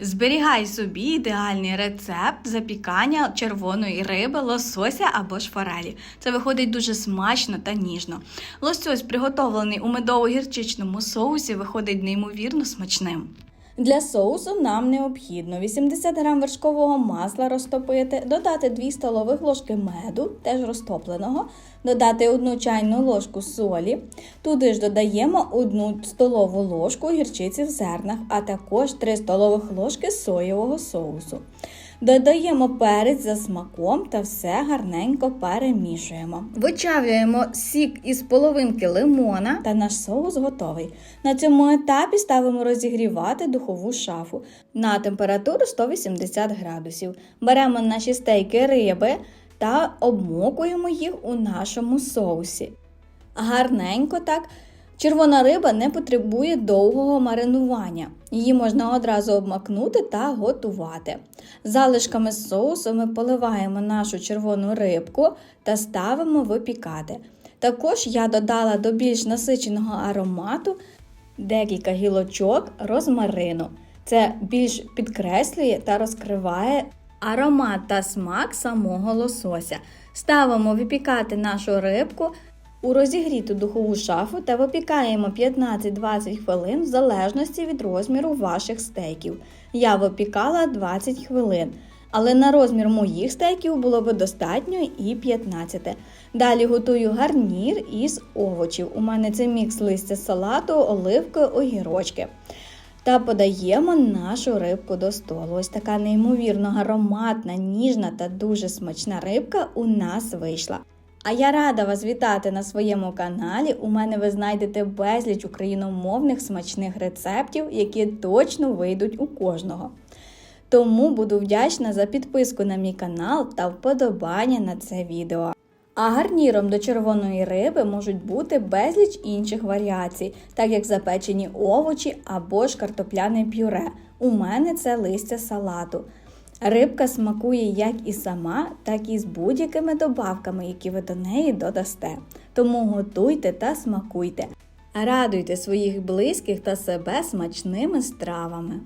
Зберігай собі ідеальний рецепт запікання червоної риби, лосося або ж форелі. Це виходить дуже смачно та ніжно. Лосось, приготовлений у медово-гірчичному соусі, виходить неймовірно смачним. Для соусу нам необхідно 80 г вершкового масла розтопити, додати 2 столових ложки меду, теж розтопленого, додати 1 чайну ложку солі. Туди ж додаємо 1 столову ложку гірчиці в зернах, а також 3 столових ложки соєвого соусу. Додаємо перець за смаком та все гарненько перемішуємо. Вичавлюємо сік із половинки лимона та наш соус готовий. На цьому етапі ставимо розігрівати духову шафу на температуру 180 градусів. Беремо наші стейки риби та обмокуємо їх у нашому соусі. Гарненько так. Червона риба не потребує довгого маринування. Її можна одразу обмакнути та готувати. Залишками соусу ми поливаємо нашу червону рибку та ставимо випікати. Також я додала до більш насиченого аромату декілька гілочок розмарину. Це більш підкреслює та розкриває аромат та смак самого лосося. Ставимо випікати нашу рибку у розігріту духову шафу та випікаємо 15-20 хвилин в залежності від розміру ваших стейків. Я випікала 20 хвилин, але на розмір моїх стейків було би достатньо і 15. Далі готую гарнір із овочів. У мене це мікс листя салату, оливки, огірочки. Та подаємо нашу рибку до столу. Ось така неймовірно ароматна, ніжна та дуже смачна рибка у нас вийшла. А я рада вас вітати на своєму каналі. У мене ви знайдете безліч україномовних смачних рецептів, які точно вийдуть у кожного. Тому буду вдячна за підписку на мій канал та вподобання на це відео. А гарніром до червоної риби можуть бути безліч інших варіацій, так як запечені овочі або ж картопляне пюре. У мене це листя салату. Рибка смакує як і сама, так і з будь-якими добавками, які ви до неї додасте. Тому готуйте та смакуйте. Радуйте своїх близьких та себе смачними стравами.